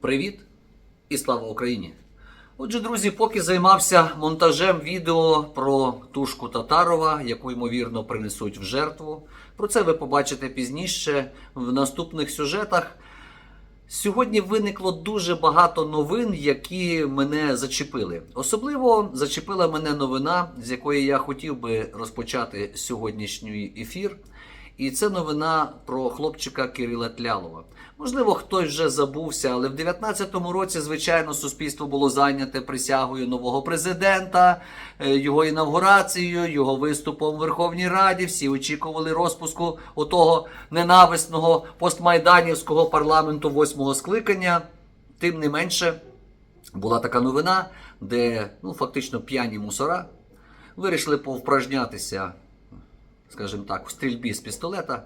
Привіт і слава Україні! Отже, друзі, поки займався монтажем відео про тушку Татарова, яку ймовірно принесуть в жертву. Про це ви побачите пізніше в наступних сюжетах. Сьогодні виникло дуже багато новин, які мене зачепили. Особливо зачепила мене новина, з якої я хотів би розпочати сьогоднішній ефір. І це новина про хлопчика Кирила Тлялова. Можливо, хтось вже забувся, але в 2019 році, звичайно, суспільство було зайняте присягою нового президента, е, його інавгурацією, його виступом в Верховній Раді. Всі очікували розпуску отого ненависного постмайданівського парламенту восьмого скликання. Тим не менше, була така новина, де ну, фактично п'яні мусора вирішили повпражнятися скажімо так, в стрільбі з пістолета.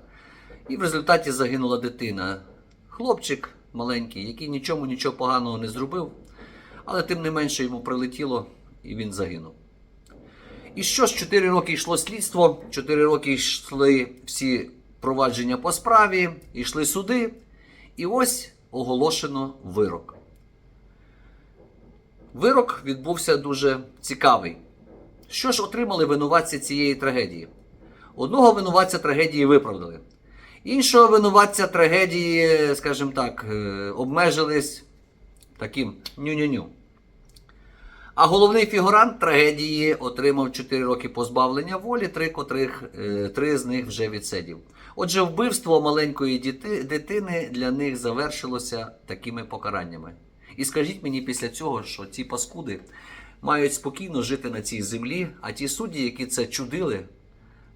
І в результаті загинула дитина. Хлопчик маленький, який нічому нічого поганого не зробив, але тим не менше йому прилетіло і він загинув. І що ж, 4 роки йшло слідство, 4 роки йшли всі провадження по справі, йшли суди, і ось оголошено вирок. Вирок відбувся дуже цікавий. Що ж отримали винуватці цієї трагедії? Одного винуватця трагедії виправдали. Іншого винуватця трагедії, скажімо так, е, обмежились таким ню-ню-ню. А головний фігурант трагедії отримав 4 роки позбавлення волі, три, котрих, е, три з них вже відсидів. Отже, вбивство маленької дитини для них завершилося такими покараннями. І скажіть мені після цього, що ці паскуди мають спокійно жити на цій землі, а ті судді, які це чудили,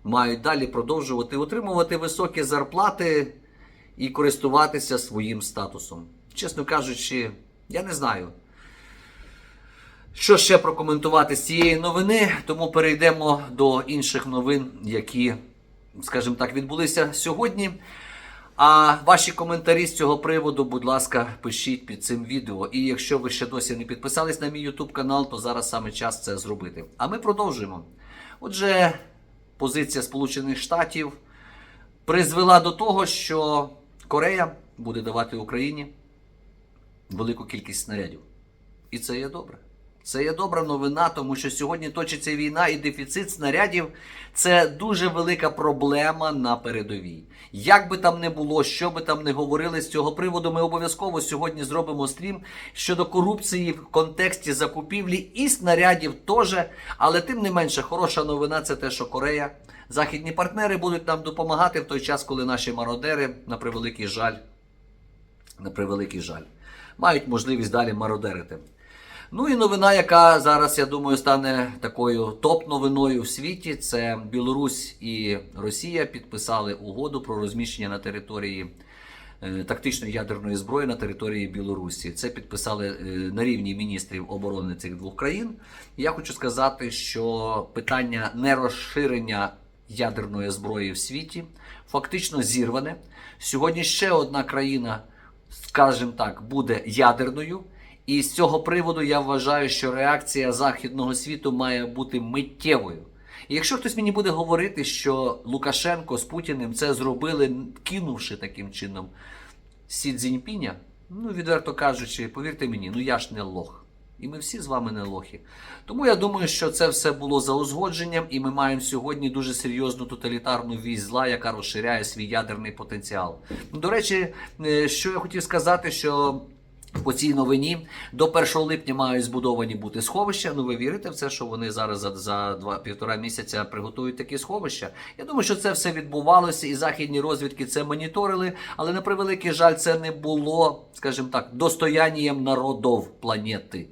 мають далі продовжувати отримувати високі зарплати і користуватися своїм статусом. Чесно кажучи, я не знаю. Що ще прокоментувати з цієї новини, тому перейдемо до інших новин, які, скажімо так, відбулися сьогодні. А ваші коментарі з цього приводу, будь ласка, пишіть під цим відео. І якщо ви ще досі не підписались на мій YouTube канал, то зараз саме час це зробити. А ми продовжуємо. Отже, позиція Сполучених Штатів призвела до того, що Корея буде давати Україні велику кількість снарядів. І це є добре. Це є добра новина, тому що сьогодні точиться війна і дефіцит снарядів це дуже велика проблема на передовій. Як би там не було, що би там не говорили з цього приводу, ми обов'язково сьогодні зробимо стрім щодо корупції в контексті закупівлі і снарядів теж. Але тим не менше, хороша новина це те, що Корея, західні партнери будуть нам допомагати в той час, коли наші мародери, на превеликий жаль, на превеликий жаль, мають можливість далі мародерити. Ну і новина, яка зараз, я думаю, стане такою топ-новиною в світі, це Білорусь і Росія підписали угоду про розміщення на території е, тактичної ядерної зброї на території Білорусі. Це підписали е, на рівні міністрів оборони цих двох країн. Я хочу сказати, що питання нерозширення ядерної зброї в світі фактично зірване. Сьогодні ще одна країна, скажімо так, буде ядерною. І з цього приводу я вважаю, що реакція західного світу має бути миттєвою. І якщо хтось мені буде говорити, що Лукашенко з Путіним це зробили, кинувши таким чином Сі Цзіньпіня, ну відверто кажучи, повірте мені, ну я ж не лох. І ми всі з вами не лохи. Тому я думаю, що це все було за узгодженням, і ми маємо сьогодні дуже серйозну тоталітарну вісь зла, яка розширяє свій ядерний потенціал. До речі, е, що я хотів сказати, що. По цій новині до 1 липня мають збудовані бути сховища. Ну ви вірите в це, що вони зараз за, за два півтора місяця приготують такі сховища? Я думаю, що це все відбувалося, і західні розвідки це моніторили. Але на превеликий жаль, це не було, скажімо так, достоянням народов планети.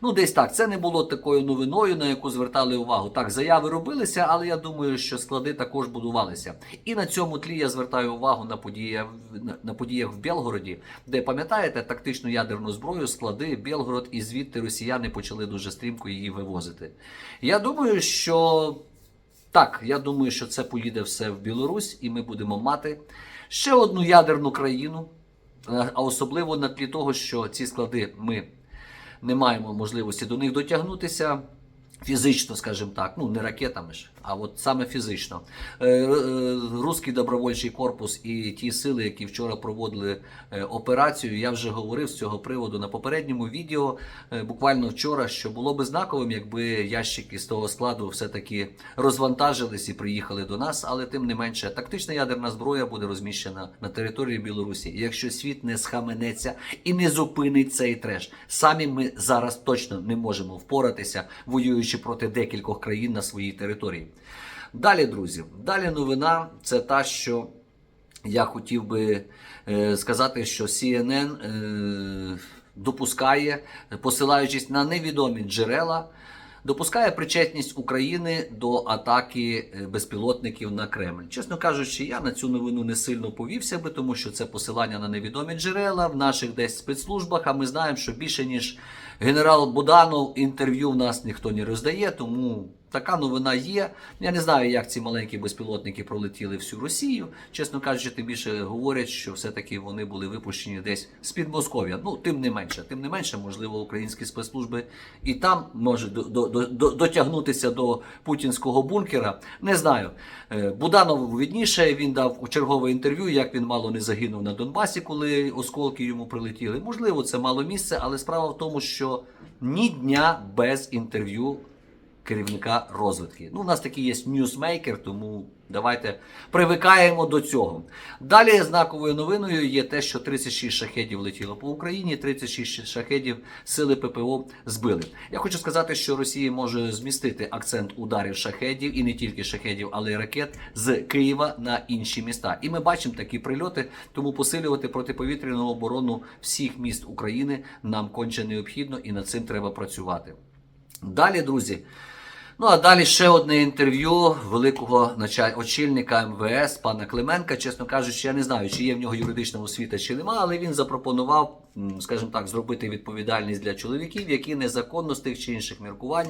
Ну, десь так. Це не було такою новиною, на яку звертали увагу. Так, заяви робилися, але я думаю, що склади також будувалися. І на цьому тлі я звертаю увагу на подіях на- на подіях в Білгороді, де пам'ятаєте тактичну ядерну зброю, склади Білгород, і звідти росіяни почали дуже стрімко її вивозити. Я думаю, що так, я думаю, що це поїде все в Білорусь, і ми будемо мати ще одну ядерну країну, е, а особливо на тлі того, що ці склади ми не маємо можливості до них дотягнутися фізично, скажімо так, ну не ракетами ж, а от саме фізично. Е, е, Руський добровольчий корпус і ті сили, які вчора проводили е, операцію, я вже говорив з цього приводу на попередньому відео, буквально вчора, що було би знаковим, якби ящики з того складу все-таки розвантажились і приїхали до нас, але тим не менше, тактична ядерна зброя буде розміщена на території Білорусі. Якщо світ не схаменеться і не зупинить цей треш, самі ми зараз точно не можемо впоратися, воюючи проти декількох країн на своїй території. Далі, друзі, далі новина це та, що я хотів би е, сказати, що CNN е, допускає, посилаючись на невідомі джерела, допускає причетність України до атаки е, безпілотників на Кремль. Чесно кажучи, я на цю новину не сильно повівся би, тому що це посилання на невідомі джерела в наших десь спецслужбах. А ми знаємо, що більше ніж генерал Буданов інтерв'ю в нас ніхто не роздає, тому. Така новина є. Я не знаю, як ці маленькі безпілотники пролетіли всю Росію. Чесно кажучи, тим більше говорять, що все-таки вони були випущені десь з під Москов'я. Ну, тим не менше, тим не менше, можливо, українські спецслужби і там можуть до, до, до, до- дотягнутися до путінського бункера. Не знаю. Е, Буданов відніше він дав чергове інтерв'ю, як він мало не загинув на Донбасі, коли осколки йому прилетіли. Можливо, це мало місце, але справа в тому, що ні дня без інтерв'ю керівника розвідки. Ну, у нас такий є ньюсмейкер, тому давайте привикаємо до цього. Далі знаковою новиною є те, що 36 шахедів летіло по Україні, 36 шахедів сили ППО збили. Я хочу сказати, що Росія може змістити акцент ударів шахедів і не тільки шахедів, але й ракет з Києва на інші міста. І ми бачимо такі прильоти, тому посилювати протиповітряну оборону всіх міст України нам конче необхідно, і над цим треба працювати. Далі, друзі. Ну а далі ще одне інтерв'ю великого очільника МВС пана Клименка. Чесно кажучи, я не знаю, чи є в нього юридична освіта, чи нема, але він запропонував, скажімо так, зробити відповідальність для чоловіків, які незаконно з тих чи інших міркувань,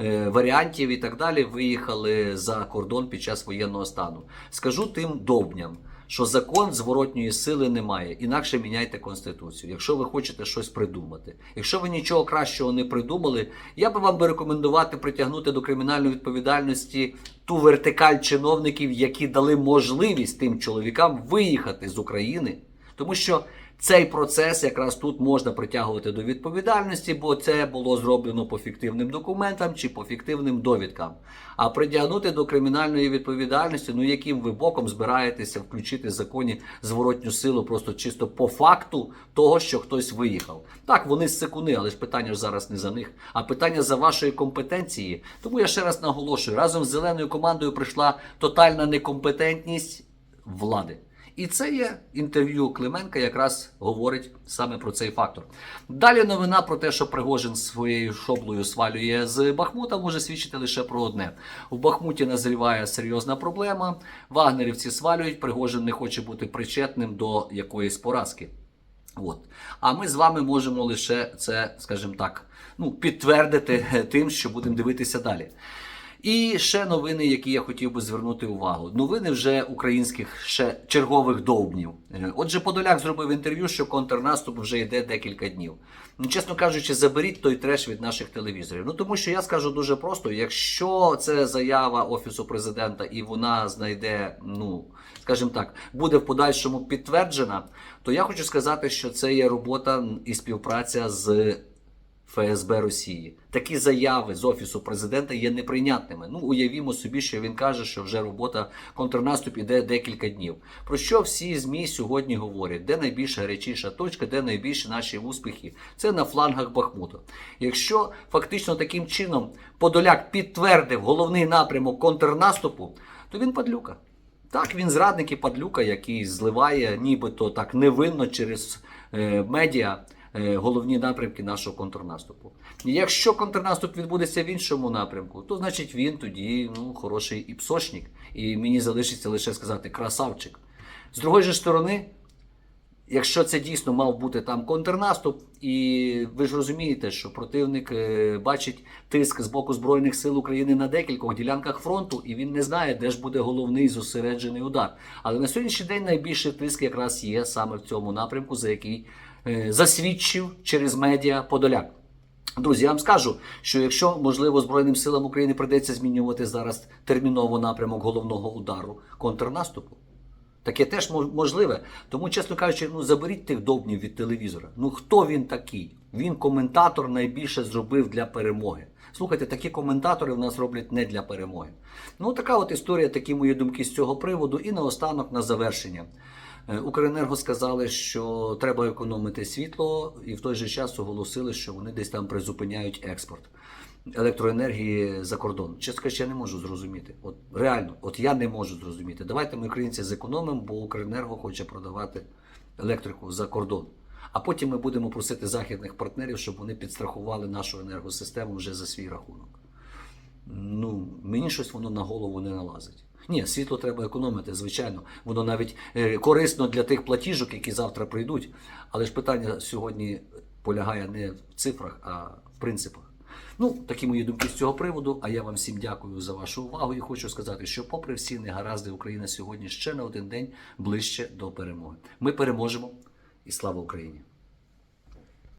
е, варіантів і так далі виїхали за кордон під час воєнного стану. Скажу тим довбням. Що закон зворотньої сили немає, інакше міняйте конституцію. Якщо ви хочете щось придумати. Якщо ви нічого кращого не придумали, я би вам би рекомендувати притягнути до кримінальної відповідальності ту вертикаль чиновників, які дали можливість тим чоловікам виїхати з України, тому що цей процес якраз тут можна притягувати до відповідальності, бо це було зроблено по фіктивним документам чи по фіктивним довідкам. А притягнути до кримінальної відповідальності, ну яким ви боком збираєтеся включити в законі зворотню силу, просто чисто по факту того, що хтось виїхав. Так, вони секуни, але ж питання ж зараз не за них, а питання за вашої компетенції. Тому я ще раз наголошую: разом з зеленою командою прийшла тотальна некомпетентність влади. І це є інтерв'ю Клименка, якраз говорить саме про цей фактор. Далі новина про те, що Пригожин своєю шоблою свалює з Бахмута, може свідчити лише про одне: в Бахмуті назріває серйозна проблема. Вагнерівці свалюють, Пригожин не хоче бути причетним до якоїсь поразки. От. А ми з вами можемо лише це, скажімо так, ну, підтвердити тим, що будемо дивитися далі. І ще новини, які я хотів би звернути увагу. Новини вже українських ще чергових довбнів. Е, Отже, Подоляк зробив інтерв'ю, що контрнаступ вже йде декілька днів. Ну, чесно кажучи, заберіть той треш від наших телевізорів. Ну тому що я скажу дуже просто: якщо це заява офісу президента і вона знайде, ну скажімо так, буде в подальшому підтверджена, то я хочу сказати, що це є робота і співпраця з. ФСБ Росії. Такі заяви з офісу президента є неприйнятними. Ну уявімо собі, що він каже, що вже робота контрнаступ іде декілька днів. Про що всі змі сьогодні говорять? Де найбільш гарячіша точка, де найбільші наші успіхи? Це на флангах Бахмута. Якщо фактично таким чином Подоляк підтвердив головний напрямок контрнаступу, то він падлюка. Так, він зрадник і падлюка, який зливає нібито так невинно через е, медіа головні напрямки нашого контрнаступу. Якщо контрнаступ відбудеться в іншому напрямку, то значить він тоді ну, хороший і псошник. І мені залишиться лише сказати красавчик. З другої ж сторони, якщо це дійсно мав бути там контрнаступ, і ви ж розумієте, що противник е, бачить тиск з боку Збройних сил України на декількох ділянках фронту, і він не знає, де ж буде головний зосереджений удар. Але на сьогоднішній день найбільший тиск якраз є саме в цьому напрямку, за який е, засвідчив через медіа Подоляк. Друзі, я вам скажу, що якщо можливо Збройним силам України прийдеться змінювати зараз терміново напрямок головного удару контрнаступу, таке теж можливе. Тому, чесно кажучи, ну заберіть тих довбнів від телевізора. Ну хто він такий? Він коментатор найбільше зробив для перемоги. Слухайте, такі коментатори в нас роблять не для перемоги. Ну, така от історія, такі мої думки з цього приводу. І наостанок на завершення. Е, Укренерго сказали, що треба економити світло, і в той же час оголосили, що вони десь там призупиняють експорт електроенергії за кордон. Чесно кажучи, я не можу зрозуміти. От реально, от я не можу зрозуміти. Давайте ми українці зекономимо, бо Укренерго хоче продавати електрику за кордон. А потім ми будемо просити західних партнерів, щоб вони підстрахували нашу енергосистему вже за свій рахунок. Ну, мені щось воно на голову не налазить. Ні, світло треба економити, звичайно. Воно навіть е, корисно для тих платіжок, які завтра прийдуть. Але ж питання сьогодні полягає не в цифрах, а в принципах. Ну, такі мої думки з цього приводу. А я вам всім дякую за вашу увагу і хочу сказати, що, попри всі негаразди, Україна сьогодні ще на один день ближче до перемоги. Ми переможемо і слава Україні!